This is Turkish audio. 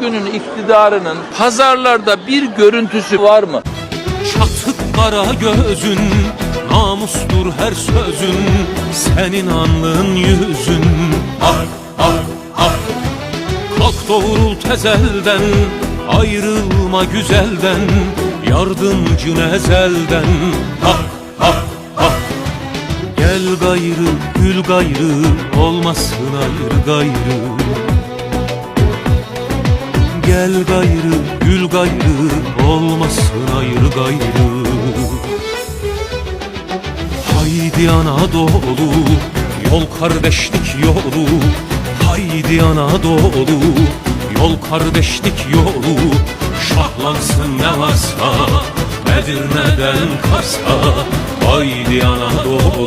bugünün iktidarının pazarlarda bir görüntüsü var mı? Çatık kara gözün Namustur her sözün Senin anlığın yüzün. Ah ah ah. Kalk doğrul tezelden Ayrılma güzelden Yardımcın ezelden. Ah ah ah. Gel gayrı gül gayrı Olmasın ayrı gayrı Gel gayrı, gül gayrı, olmasın ayrı gayrı. Haydi Anadolu, yol kardeşlik yolu. Haydi Anadolu, yol kardeşlik yolu. Şahlansın ne varsa, Edirne'den Kars'a. Haydi Anadolu,